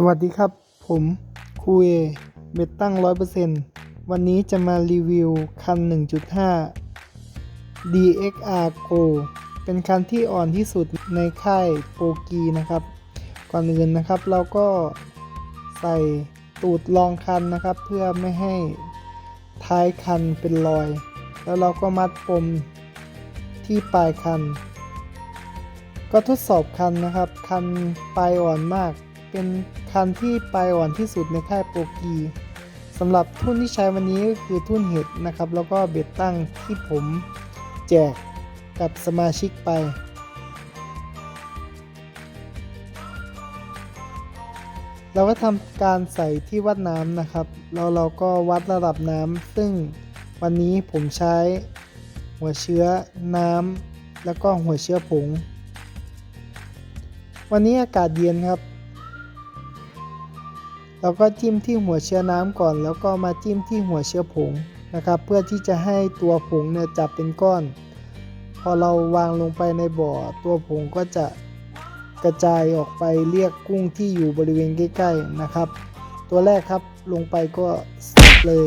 สวัสดีครับ ผมคูเอเบตตั้ง 100%วันนี้จะมารีวิวคัน 1.5 DXR Go เป็นคันที่อ่อนที่สุดในค่ายโปกีนะครับ ก่อนอื่นนะครับเราก็ใส่ตูดรองคันนะครับ เพื่อไม่ให้ท้ายคันเป็นรอย แล้วเราก็มัดปมที่ปลายคัน ก็ทดสอบคันนะครับ คันปลายอ่อนมากเป็น คันที่ปลายอ่อนที่สุดในค่ายโปรกีสำหรับทุ่นที่ใช้วันนี้ก็คือทุ่นเห็ดนะครับ แล้วก็เบ็ดตั้งที่ผมแจกกับสมาชิกไป เราก็ทำการใส่ที่วัดน้ำนะครับ แล้วเราก็วัดระดับน้ำซึ่งวันนี้ผมใช้หัวเชื้อน้ำแล้วก็หัวเชื้อผง วันนี้อากาศเย็นครับ เราก็จิ้มที่หัวเชื้อน้ำก่อน แล้วก็มาจิ้มที่หัวเชื้อผงนะครับ เพื่อที่จะให้ตัวผงเนี่ยจับเป็นก้อน พอเราวางลงไปในบ่อ ตัวผงก็จะกระจายออกไปเรียกกุ้งที่อยู่บริเวณใกล้ๆนะครับ ตัวแรกครับลงไปก็สับเลย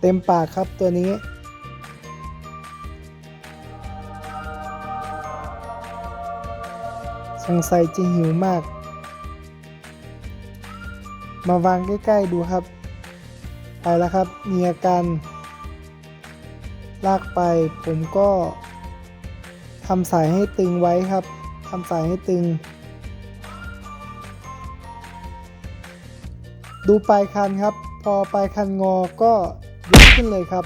เต็มปากครับตัวนี้ สงสัยจะหิวมาก มาวางใกล้ๆดูครับไปแล้วครับ มีอาการ ลากไปผมก็ทำสายให้ตึงไว้ครับทำสายให้ตึง ดูปลายคันครับ พอปลายคันงอก็ยกขึ้นเลยครับ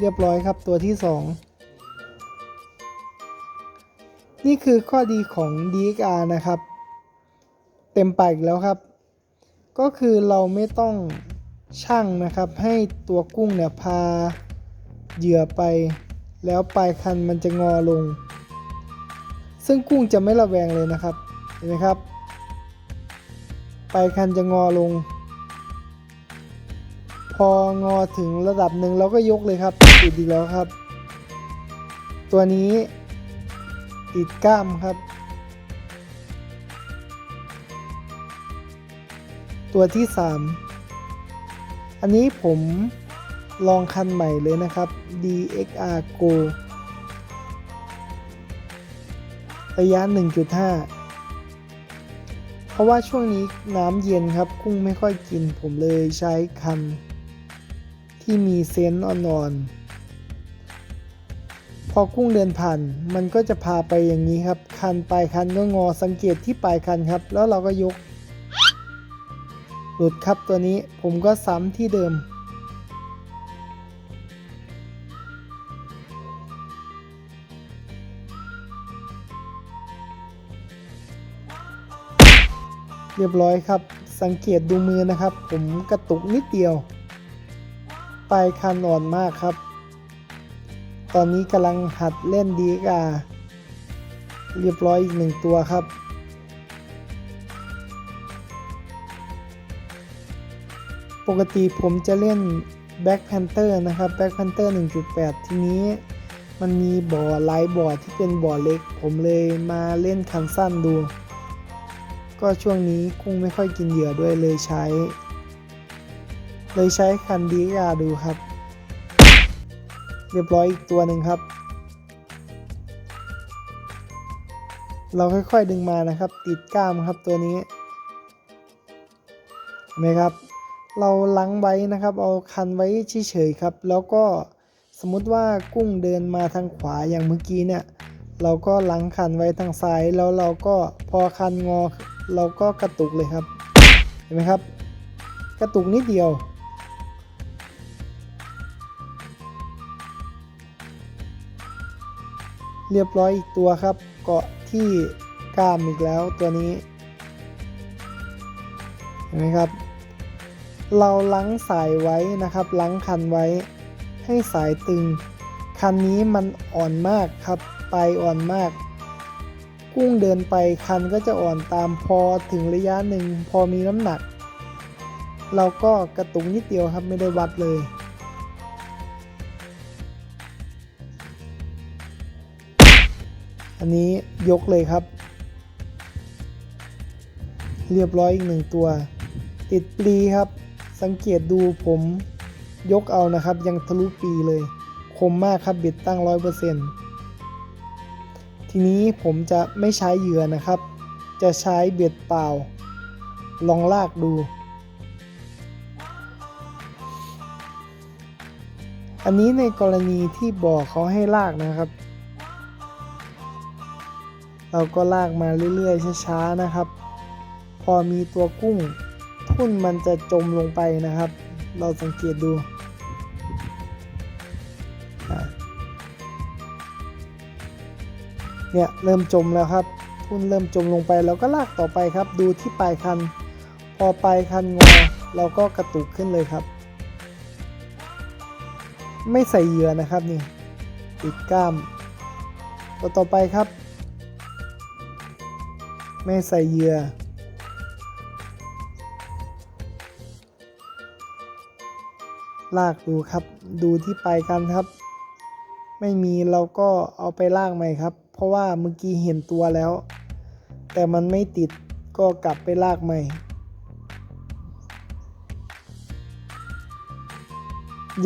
เรียบร้อยครับตัวที่2 นี่คือข้อดีของ DXR นะครับ เต็มปากแล้วครับ ก็คือเราไม่ต้องช่างนะครับ ให้ตัวกุ้งเนี่ยพาเหยื่อไป แล้วปลายคันมันจะงอลง ซึ่งกุ้งจะไม่ระแวงเลยนะครับ เห็นไหมครับ ปลายคันจะงอลง พองอถึงระดับหนึ่งเราก็ยกเลยครับติดอีกแล้วครับ ตัวนี้ ติดกล้ามครับ ตัวที่ 3 อันนี้ผมลองคันใหม่เลยนะครับ DXR Go ระยะ 1.5 เพราะว่าช่วงนี้น้ำเย็นครับ กุ้งไม่ค่อยกินผมเลยใช้คันที่มีเซนต์อ่อนๆ พอกุ้งเดินผ่าน มันก็จะพาไปอย่างนี้ครับ คันปลายคันก็งอสังเกตที่ปลายคันครับ แล้วเราก็ยก หลุดครับตัวนี้ผมก็ซ้ำที่เดิม เรียบร้อยครับ สังเกตดูมือนะครับ ผมกระตุกนิดเดียว ปลายคันอ่อนมากครับ ตอนนี้กำลังหัดเล่นดีกาเรียบร้อยอีกหนึ่งตัวครับ ปกติผมจะเล่น Black Panther นะครับ Black Panther 1.8 ทีนี้มันมีบ่อหลายบ่อที่เป็นบ่อเล็ก ผมเลยมาเล่นคันสั้นดู ก็ช่วงนี้กุ้งไม่ค่อยกินเหยื่อด้วยเลยใช้ เลยใช้คันดีกาดูครับ เรียบร้อยอีกตัวหนึ่งครับ เราค่อยๆดึงมานะครับ ติดกล้ามครับตัวนี้เห็นไหมครับ เราล้างไว้นะครับ เอาคันไว้เฉยๆครับ แล้วก็สมมุติว่ากุ้งเดินมาทางขวาอย่างเมื่อกี้เนี่ย เราก็ล้างคันไว้ทางซ้ายแล้วเราก็พอคันงอ เราก็กระตุกเลยครับ เห็นไหมครับ กระตุกนิดเดียว เรียบร้อยอีกตัวครับ เกาะที่กล้ามอีกแล้วตัวนี้เห็นไหมครับ เราล้างสายไว้นะครับล้างคันไว้ ให้สายตึง คันนี้มันอ่อนมากครับปอ่อนมาก กุ้งเดินไปคันก็จะอ่อนตามพอถึงระยะหนึ่งพอมีน้ำหนัก เราก็กระตุกนิดเดียวครับไม่ได้วัดเลย อันนี้ยกเลยครับ เรียบร้อยอีกหนึ่งตัว ติดปลีครับ สังเกตดูผมยกเอานะครับ ยังทะลุปีเลย คมมากครับเบ็ดตั้งร้อยเปอร์เซ็นต์ทีนี้ผมจะไม่ใช้เหยื่อนะครับ จะใช้เบ็ดเปล่า ลองลากดู อันนี้ในกรณีที่บ่อเขาให้ลากนะครับ เราก็ลากมาเรื่อยๆช้าๆนะครับ พอมีตัวกุ้งทุ่นมันจะจมลงไปนะครับ เราสังเกตดูเนี่ยเริ่มจมแล้วครับ ทุ่นเริ่มจมลงไปเราก็ลากต่อไปครับ ดูที่ปลายคัน พอปลายคันงอเราก็กระตุกขึ้นเลยครับ ไม่ใส่เหยื่อนะครับนี่ติดกล้ามตัวต่อไปครับ ไม่ใส่เหยื่อ ลากดูครับ ดูที่ปลายกันครับ ไม่มีเราก็เอาไปลากใหม่ครับ เพราะว่าเมื่อกี้เห็นตัวแล้ว แต่มันไม่ติดก็กลับไปลากใหม่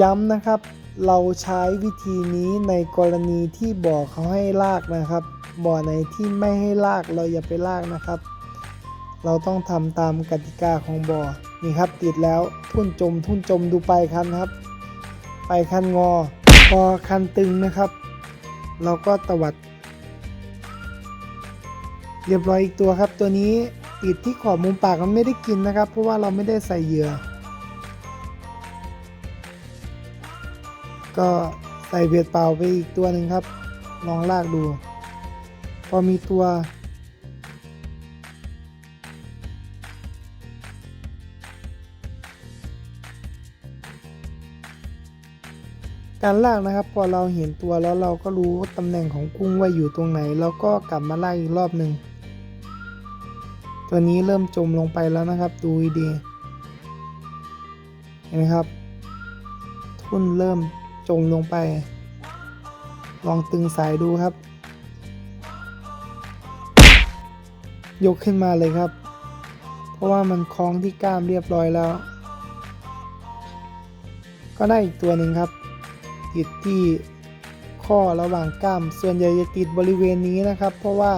ย้ำนะครับ เราใช้วิธีนี้ในกรณีที่บ่อเขาให้ลากนะครับ บ่อไหนที่ไม่ให้ลากเราอย่าไปลากนะครับ เราต้องทำตามกติกาของบ่อนี่ครับติดแล้วทุ่นจมทุ่นจมดูปลายคันครับปลายคันงอพอคันตึงนะครับ เราก็ตวัด เรียบร้อยอีกตัวครับ ตัวนี้ติดที่ขอบมุมปากมันไม่ได้กินนะครับ เพราะว่าเราไม่ได้ใส่เหยื่อก็ใส่เบ็ดเปล่าไปอีกตัวหนึ่งครับ ลองลากดู พอมีตัวการลากนะครับพอเราเห็นตัวแล้วเราก็รู้ตำแหน่งของกุ้งว่าอยู่ตรงไหน แล้วก็กลับมาลากอีกรอบหนึ่งตัวนี้เริ่มจมลงไปแล้วนะครับ ดูดีเห็นไหมครับ ทุ่นเริ่มจมลงไป ลองตึงสายดูครับ ยกขึ้นมาเลยครับ เพราะว่ามันคล้องที่กล้ามเรียบร้อยแล้ว ก็ได้อีกตัวหนึ่งครับ ติดที่ข้อระหว่างกล้าม ส่วนใหญ่จะติดบริเวณนี้นะครับ เพราะว่า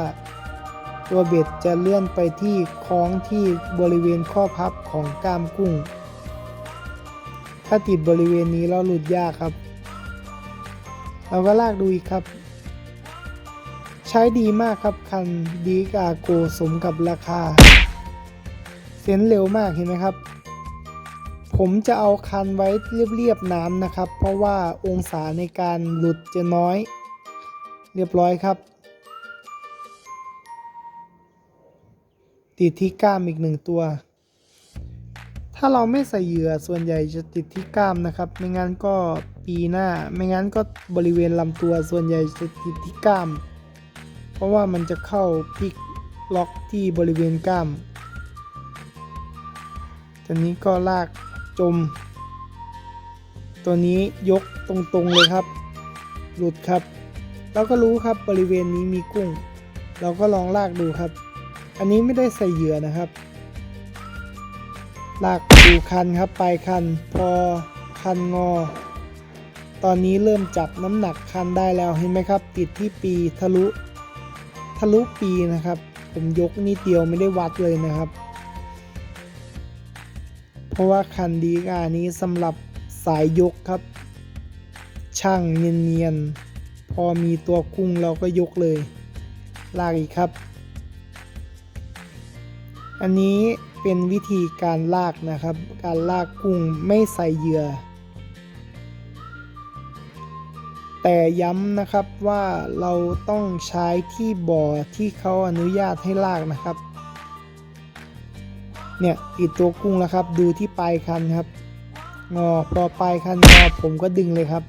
ตัวเบ็ดจะเลื่อนไปที่คล้องที่บริเวณข้อพับของกล้ามกุ้ง ถ้าติดบริเวณนี้แล้วหลุดยากครับ เราก็ลากดูอีกครับ ใช้ดีมากครับคันดีกาโกสมกับราคา เส้นเร็วมากเห็นไหมครับ ผมจะเอาคันไว้เรียบๆน้ำนะครับ เพราะว่าองศาในการหลุดจะน้อย เรียบร้อยครับ ติดที่กล้ามอีกหนึ่งตัว ถ้าเราไม่ใส่เหยื่อส่วนใหญ่จะติดที่กล้ามนะครับ ไม่งั้นก็ปีหน้า ไม่งั้นก็บริเวณลำตัวส่วนใหญ่จะติดที่กล้าม เพราะว่ามันจะเข้าพลิกล็อกที่บริเวณกล้ามตัวนี้ก็ลากจม ตัวนี้ยกตรงๆเลยครับ หลุดครับ เราก็รู้ครับบริเวณนี้มีกุ้ง เราก็ลองลากดูครับ อันนี้ไม่ได้ใส่เหยื่อนะครับ ลากดูคันครับปลายคันพอคันงอ ตอนนี้เริ่มจับน้ำหนักคันได้แล้วเห็นไหมครับ ติดที่ปีทะลุ ทะลุปีนะครับ ผมยกนิดเดียวไม่ได้วัดเลยนะครับ เพราะว่าคันดีกานี้สำหรับสายยกครับ ช่างเนียนๆ พอมีตัวกุ้งเราก็ยกเลย ลากอีกครับ อันนี้เป็นวิธีการลากนะครับ การลากกุ้งไม่ใส่เหยื่อ แต่ย้ำนะครับว่าเราต้องใช้ที่บ่อที่เขาอนุญาตให้ลากนะครับ เนี่ยติดตัวกุ้งแล้วครับ ดูที่ปลายคันครับ งอพอปลายคันงอผมก็ดึงเลยครับ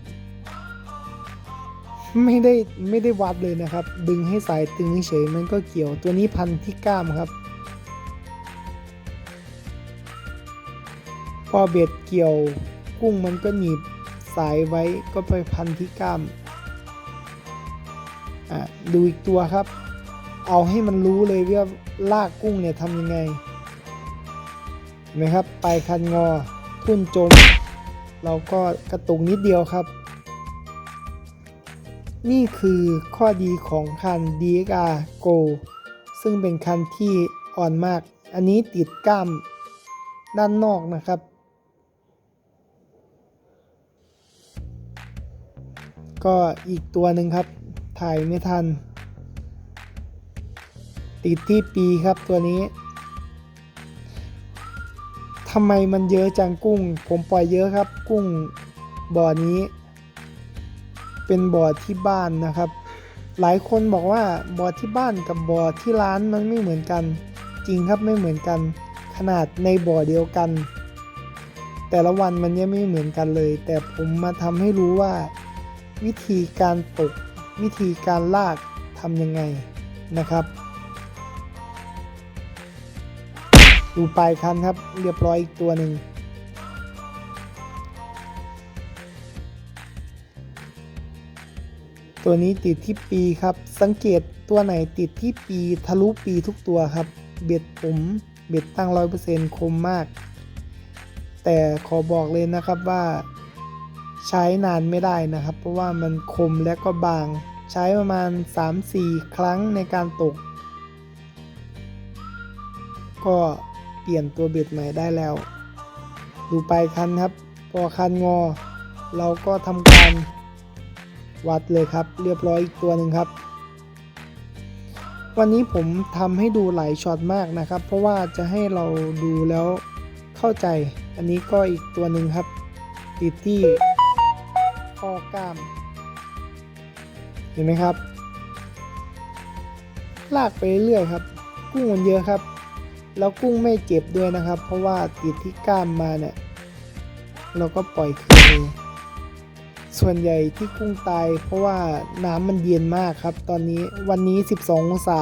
ไม่ได้ไม่ได้วัดเลยนะครับ ดึงให้สายตึงเฉยมันก็เกี่ยวตัวนี้พันที่กล้ามครับ พอเบ็ดเกี่ยวกุ้งมันก็หนีบ สายไว้ก็ไปพันที่กล้ามอะดูอีกตัวครับ เอาให้มันรู้เลยว่าลากกุ้งเนี่ยทำยังไงเห็นไหมครับปลายคันงอทุ่นจมเราก็กระตุกนิดเดียวครับ นี่คือข้อดีของคัน DXR Go ซึ่งเป็นคันที่อ่อนมาก อันนี้ติดกล้ามด้านนอกนะครับ ก็อีกตัวหนึ่งครับ ถ่ายไม่ทัน ติดที่ปีครับตัวนี้ทำไมมันเยอะจังกุ้ง ผมปล่อยเยอะครับ กุ้งบ่อนี้ เป็นบ่อที่บ้านนะครับ หลายคนบอกว่าบ่อที่บ้านกับบ่อที่ร้านมันไม่เหมือนกัน จริงครับไม่เหมือนกัน ขนาดในบ่อเดียวกัน แต่ละวันมันยังไม่เหมือนกันเลย แต่ผมมาทำให้รู้ว่า วิธีการตกวิธีการลากทำยังไงนะครับ ดูปลายคันครับเรียบร้อยอีกตัวหนึ่งตัวนี้ติดที่ปีครับ สังเกตตัวไหนติดที่ปีทะลุปีทุกตัวครับ เบ็ดผมเบ็ดตั้งร้อยเปอร์เซ็นต์คมมาก แต่ขอบอกเลยนะครับว่า ใช้นานไม่ได้นะครับ เพราะว่ามันคมและก็บาง ใช้ประมาณ 3-4 ครั้งในการตก ก็เปลี่ยนตัวเบ็ดใหม่ได้แล้ว ดูปลายคันครับ พอคันงอ เราก็ทำการวัดเลยครับ เรียบร้อยอีกตัวหนึ่งครับ วันนี้ผมทำให้ดูหลายช็อตมากนะครับ เพราะว่าจะให้เราดูแล้วเข้าใจ อันนี้ก็อีกตัวหนึ่งครับติดที่ ข้อกาม เห็นไหมครับ ลากไปเรื่อยครับ กุ้งมันเยอะครับ แล้วกุ้งไม่เจ็บด้วยนะครับ เพราะว่าติดที่กล้ามมาเนี่ย เราก็ปล่อยคืนเลยส่วนใหญ่ที่กุ้งตาย เพราะว่าน้ำมันเย็นมากครับ ตอนนี้วันนี้ 12 องศา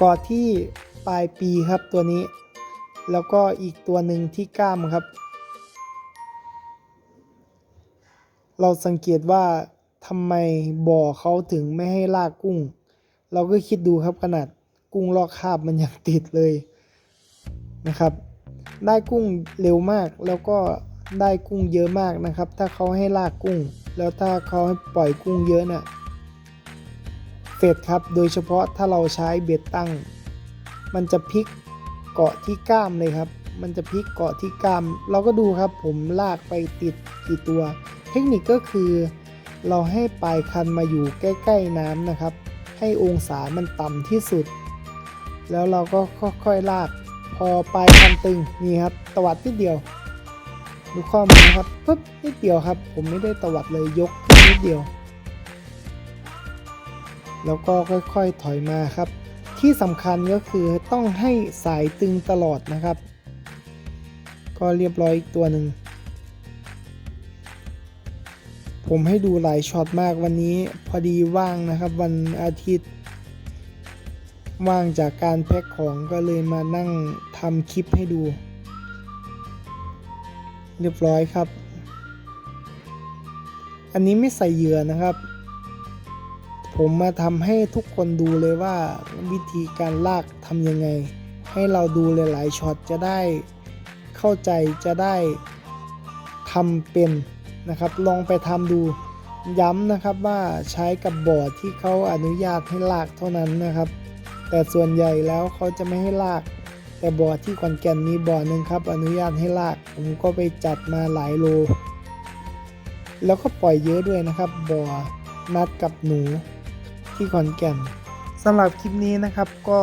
ก่อที่ปลายปีครับตัวนี้ แล้วก็อีกตัวหนึ่งที่กล้ามครับ เราสังเกตว่าทำไมบ่อเขาถึงไม่ให้ลากกุ้ง เราก็คิดดูครับขนาดกุ้งลอกคราบมันยังติดเลยนะครับ ได้กุ้งเร็วมากแล้วก็ได้กุ้งเยอะมากนะครับ ถ้าเขาให้ลากกุ้ง แล้วถ้าเขาให้ปล่อยกุ้งเยอะน่ะเฟดครับ โดยเฉพาะถ้าเราใช้เบ็ดตั้ง มันจะพลิกเกาะที่กล้ามเลยครับ มันจะพลิกเกาะที่กล้าม เราก็ดูครับผมลากไปติดกี่ตัว เทคนิคก็คือ เราให้ปลายคันมาอยู่ใกล้ ๆน้ำนะครับ ให้องศามันต่ำที่สุด แล้วเราก็ค่อยๆลาก พอปลายคันตึงนี่ครับตวัดนิดเดียว ดูข้อมือครับปึ๊บนิดเดียวครับ ผมไม่ได้ตวัดเลยยกขึ้นนิดเดียว แล้วก็ค่อยๆถอยมาครับ ที่สำคัญก็คือต้องให้สายตึงตลอดนะครับ ก็เรียบร้อยอีกตัวหนึ่ง ผมให้ดูหลายช็อตมากวันนี้พอดีว่างนะครับ วันอาทิตย์ ว่างจากการแพ็คของก็เลยมานั่งทำคลิปให้ดู เรียบร้อยครับ อันนี้ไม่ใส่เหยื่อนะครับ ผมมาทำให้ทุกคนดูเลยว่าวิธีการลากทำยังไง ให้เราดูหลายๆช็อตจะได้เข้าใจจะได้ทำเป็น นะครับ ลองไปทำดูย้ำนะครับว่าใช้กับบอร์ดที่เขาอนุญาตให้ลากเท่านั้นนะครับ แต่ส่วนใหญ่แล้วเขาจะไม่ให้ลาก แต่บ่อที่ขอนแก่นมีบ่อหนึ่งครับ อนุญาตให้ลาก ผมก็ไปจัดมาหลายโล แล้วก็ปล่อยเยอะด้วยนะครับบ่อนัดกับหนูที่ขอนแก่นสำหรับคลิปนี้นะครับก็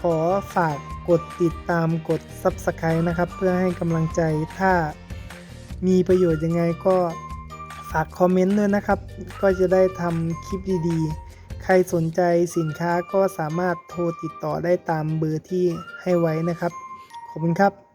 ขอฝากกดติดตามกด Subscribe นะครับ เพื่อให้กำลังใจถ้า มีประโยชน์ยังไงก็ฝากคอมเมนต์ด้วยนะครับ ก็จะได้ทำคลิปดีๆ ใครสนใจสินค้าก็สามารถโทรติดต่อได้ตามเบอร์ที่ให้ไว้นะครับ ขอบคุณครับ